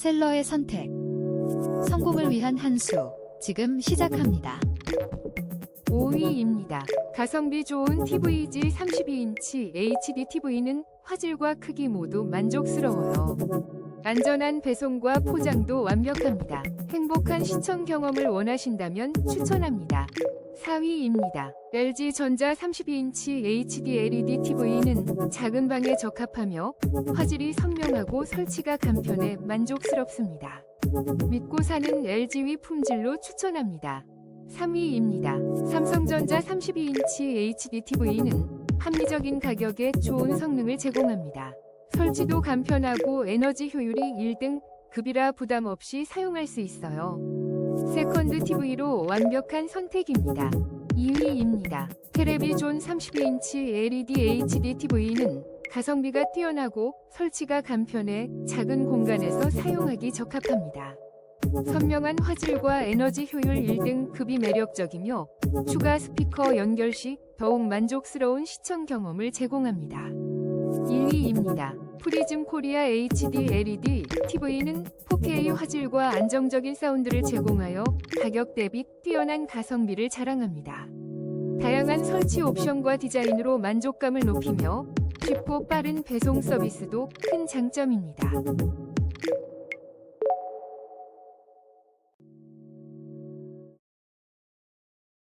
셀러의 선택. 성공을 위한 한 수. 지금 시작합니다. 5위입니다. 가성비 좋은 TVG 32인치 HD TV는 화질과 크기 모두 만족스러워요. 안전한 배송과 포장도 완벽합니다. 행복한 시청 경험을 원하신다면 추천합니다. 4위입니다. LG 전자 32인치 HD LED TV는 작은 방에 적합하며 화질이 선명하고 설치가 간편해 만족스럽습니다. 믿고 사는 LG위 품질로 추천합니다. 3위입니다. 삼성전자 32인치 HD TV는 합리적인 가격에 좋은 성능을 제공합니다. 설치도 간편하고 에너지 효율이 1등 급이라 부담 없이 사용할 수 있어요. 세컨드 TV로 완벽한 선택입니다. 2위입니다. 텔레비존 32인치 LED HD TV는 가성비가 뛰어나고 설치가 간편해 작은 공간에서 사용하기 적합합니다. 선명한 화질과 에너지 효율 1등 급이 매력적이며 추가 스피커 연결 시 더욱 만족스러운 시청 경험을 제공합니다. 1위입니다. 프리즘 코리아 HD LED TV는 4K 화질과 안정적인 사운드를 제공하여 가격 대비 뛰어난 가성비를 자랑합니다. 다양한 설치 옵션과 디자인으로 만족감을 높이며 쉽고 빠른 배송 서비스도 큰 장점입니다.